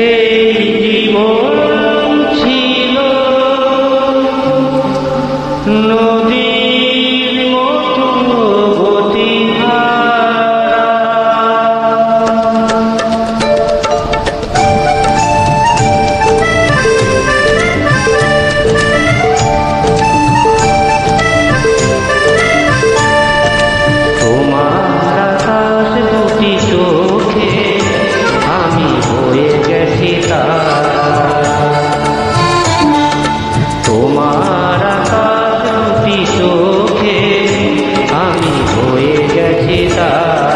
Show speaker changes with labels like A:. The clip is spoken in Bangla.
A: এই জীবন विहिता